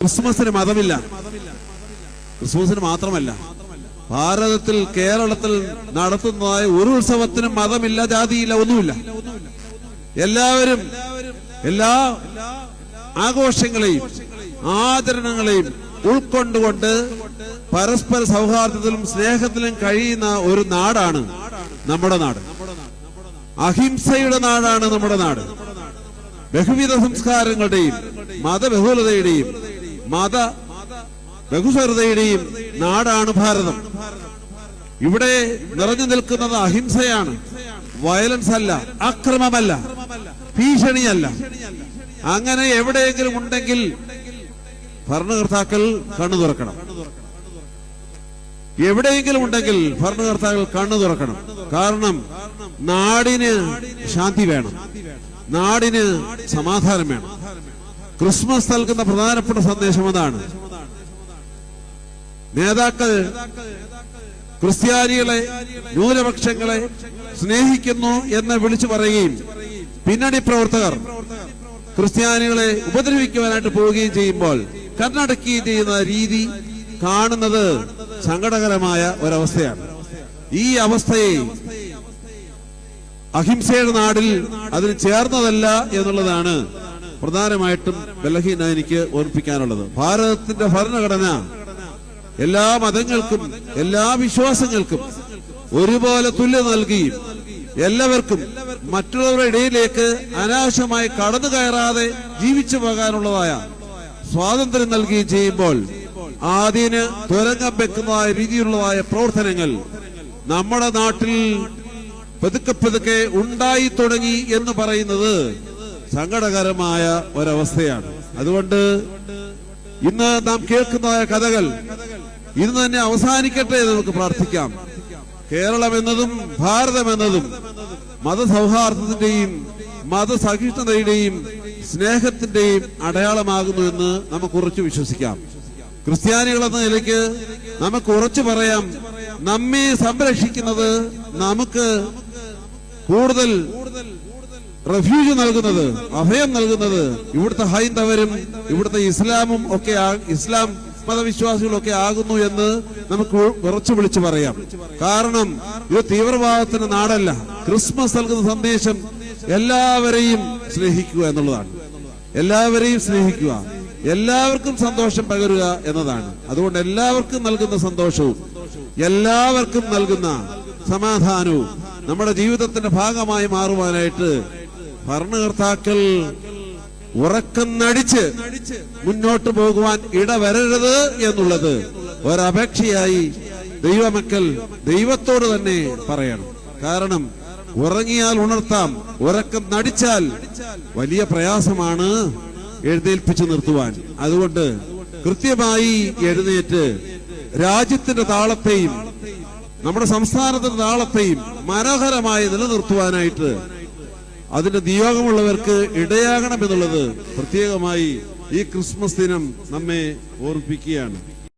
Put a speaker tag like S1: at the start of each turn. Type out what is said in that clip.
S1: ക്രിസ്മസിന് മതമില്ല. ക്രിസ്മസിന് മാത്രമല്ല. ഭാരതത്തിൽ കേരളത്തിൽ നടത്തുന്നതായ ഒരു ഉത്സവത്തിനും മതമില്ല ജാതിയില്ല ഒന്നുമില്ല. എല്ലാവരും എല്ലാ ആഘോഷങ്ങളെയും ആചരണങ്ങളെയും ഉൾക്കൊണ്ടുകൊണ്ട് പരസ്പര സൗഹാർദ്ദത്തിലും സ്നേഹത്തിലും കഴിയുന്ന ഒരു നാടാണ് നമ്മുടെ നാട്. അഹിംസയുടെ നാടാണ് നമ്മുടെ നാട്. ബഹുവിധ സംസ്കാരങ്ങളുടെയും മതബഹുലതയുടെയും മത ബഹുസ്വരതയുടെയും നാടാണ് ഭാരതം. ഇവിടെ നിറഞ്ഞു നിൽക്കുന്നത് അഹിംസയാണ്. വയലൻസ് അല്ല അക്രമമല്ല ഭീഷണിയല്ല. അങ്ങനെ എവിടെയെങ്കിലും ഉണ്ടെങ്കിൽ ഭരണകർത്താക്കൾ കണ്ണു തുറക്കണം. എവിടെയെങ്കിലും ഉണ്ടെങ്കിൽ ഭരണകർത്താക്കൾ കണ്ണു തുറക്കണം. കാരണം നാടിന് ശാന്തി വേണം. നാടിന് സമാധാനം വേണം. ക്രിസ്മസ് നൽകുന്ന പ്രധാനപ്പെട്ട സന്ദേശം അതാണ്. നേതാക്കൾ ക്രിസ്ത്യാനികളെ ന്യൂനപക്ഷങ്ങളെ സ്നേഹിക്കുന്നു എന്ന് വിളിച്ചു പറയുകയും പിന്നണി പ്രവർത്തകർ ക്രിസ്ത്യാനികളെ ഉപദ്രവിക്കുവാനായിട്ട് പോവുകയും ചെയ്യുമ്പോൾ കണ്ണടക്കുകയും ചെയ്യുന്ന രീതി കാണുന്നത് സങ്കടകരമായ ഒരവസ്ഥയാണ്. ഈ അവസ്ഥയെ അഹിംസയുടെ നാടിൽ അതിന് ചേർന്നതല്ല എന്നുള്ളതാണ് പ്രധാനമായിട്ടും ബലഹീന എനിക്ക് ഓർപ്പിക്കാനുള്ളത് ഭാരതത്തിന്റെ ഭരണഘടന എല്ലാ മതങ്ങൾക്കും എല്ലാ വിശ്വാസങ്ങൾക്കും ഒരുപോലെ തുല്യത നൽകിയും എല്ലാവർക്കും മറ്റുള്ളവരുടെ ഇടയിലേക്ക് അനാവശ്യമായി കടന്നു കയറാതെ ജീവിച്ചു പോകാനുള്ളതായ സ്വാതന്ത്ര്യം നൽകുകയും ചെയ്യുമ്പോൾ ആദ്യന് തുരങ്കം വെക്കുന്നതായ രീതിയിലുള്ളതായ പ്രവർത്തനങ്ങൾ നമ്മുടെ നാട്ടിൽ പതുക്കെ പതുക്കെ ഉണ്ടായി തുടങ്ങി എന്ന് പറയുന്നത് സങ്കടകരമായ ഒരവസ്ഥയാണ്. അതുകൊണ്ട് ഇന്ന് നാം കേൾക്കുന്നതായ കഥകൾ ഇന്ന് തന്നെ അവസാനിക്കട്ടെ എന്ന് നമുക്ക് പ്രാർത്ഥിക്കാം. കേരളം എന്നതും ഭാരതം എന്നതും മതസൗഹാർദ്ദത്തിന്റെയും മതസഹിഷ്ണുതയുടെയും സ്നേഹത്തിന്റെയും അടയാളമാകുന്നു എന്ന് നമുക്ക് ഉറച്ചു വിശ്വസിക്കാം. ക്രിസ്ത്യാനികൾ എന്ന നിലയ്ക്ക് നമുക്ക് ഉറച്ചു പറയാം നമ്മെ സംരക്ഷിക്കുന്നത് നമുക്ക് കൂടുതൽ റെഫ്യൂജ് നൽകുന്നത് അഭയം നൽകുന്നത് ഇവിടുത്തെ ഹൈന്ദവരും ഇവിടുത്തെ ഇസ്ലാമും ഒക്കെ ഇസ്ലാം മതവിശ്വാസികളൊക്കെ ആകുന്നു എന്ന് നമുക്ക് ഉറച്ചു വിളിച്ചു പറയാം. കാരണം ഇത് തീവ്രവാദത്തിന്റെ നാടല്ല. ക്രിസ്മസ് നൽകുന്ന സന്ദേശം എല്ലാവരെയും സ്നേഹിക്കുക എന്നുള്ളതാണ്. എല്ലാവരെയും സ്നേഹിക്കുക എല്ലാവർക്കും സന്തോഷം പകരുക എന്നതാണ്. അതുകൊണ്ട് എല്ലാവർക്കും നൽകുന്ന സന്തോഷവും എല്ലാവർക്കും നൽകുന്ന സമാധാനവും നമ്മുടെ ജീവിതത്തിന്റെ ഭാഗമായി മാറുവാനായിട്ട് ഭരണകർത്താക്കൾ ഉറക്കം നടിച്ച് മുന്നോട്ട് പോകുവാൻ ഇടവരരുത് എന്നുള്ളത് ഒരപേക്ഷയായി ദൈവമക്കൾ ദൈവത്തോട് തന്നെ പറയണം. കാരണം ഉറങ്ങിയാൽ ഉണർത്താം ഉറക്കം നടിച്ചാൽ വലിയ പ്രയാസമാണ് എഴുന്നേൽപ്പിച്ചു നിർത്തുവാൻ. അതുകൊണ്ട് കൃത്യമായി എഴുന്നേറ്റ് രാജ്യത്തിന്റെ താളത്തെയും നമ്മുടെ സംസ്ഥാനത്തിന്റെ താളത്തെയും മനോഹരമായി നിലനിർത്തുവാനായിട്ട് അതിന്റെ നിയോഗമുള്ളവർക്ക് ഇടയാകണം എന്നുള്ളത് പ്രത്യേകമായി ഈ ക്രിസ്മസ് ദിനം നമ്മെ ഓർപ്പിക്കുകയാണ്